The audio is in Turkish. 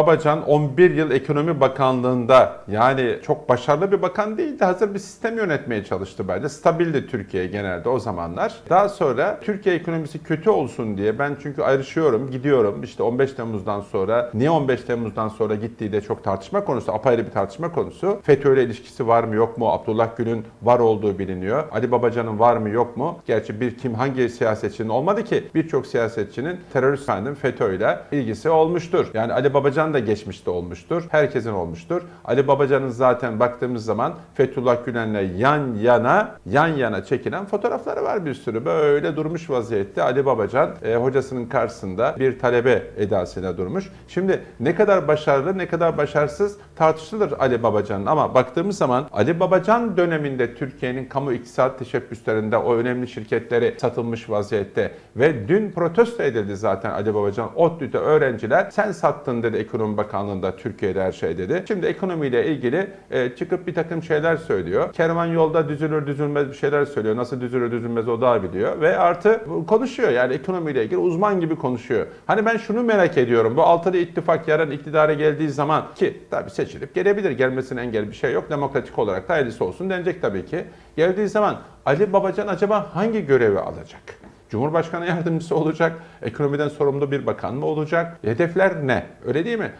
Babacan 11 yıl Ekonomi Bakanlığında yani çok başarılı bir bakan değildi. Hazır bir sistem yönetmeye çalıştı bence. Stabildi Türkiye genelde o zamanlar. Daha sonra Türkiye ekonomisi kötü olsun diye ben çünkü ayrışıyorum, gidiyorum. İşte 15 Temmuz'dan sonra, niye 15 Temmuz'dan sonra gittiği de çok tartışma konusu, apayrı bir tartışma konusu. FETÖ'yle ilişkisi var mı yok mu? Abdullah Gül'ün var olduğu biliniyor. Ali Babacan'ın var mı yok mu? Gerçi bir kim hangi siyasetçinin olmadı ki birçok siyasetçinin terörist efendim FETÖ'yle ilgisi olmuştur. Yani Ali Babacan da geçmişte olmuştur. Herkesin olmuştur. Ali Babacan'ın zaten baktığımız zaman Fethullah Gülen'le yan yana yan yana çekilen fotoğrafları var bir sürü. Böyle durmuş vaziyette Ali Babacan e, hocasının karşısında bir talebe edasıyla durmuş. Şimdi ne kadar başarılı ne kadar başarısız tartışılır Ali Babacan'ın ama baktığımız zaman Ali Babacan döneminde Türkiye'nin kamu iktisat teşebbüslerinde o önemli şirketleri satılmış vaziyette ve dün protesto edildi zaten Ali Babacan. ODTÜ'de öğrenciler sen sattın dedi Ekonomi Bakanlığı'nda Türkiye'de her şey dedi. Şimdi ekonomiyle ilgili e, çıkıp bir takım şeyler söylüyor. Kervan yolda düzülür düzülmez bir şeyler söylüyor. Nasıl düzülür düzülmez o daha biliyor ve artı konuşuyor yani ekonomiyle ilgili uzman gibi konuşuyor. Hani ben şunu merak ediyorum. Bu altılı ittifak yarın iktidara geldiği zaman ki tabii seçilip gelebilir. Gelmesine engel bir şey yok. Demokratik olarak da hayırlısı olsun denecek tabii ki. Geldiği zaman Ali Babacan acaba hangi görevi alacak? Cumhurbaşkanı yardımcısı olacak, ekonomiden sorumlu bir bakan mı olacak? Hedefler ne? Öyle değil mi?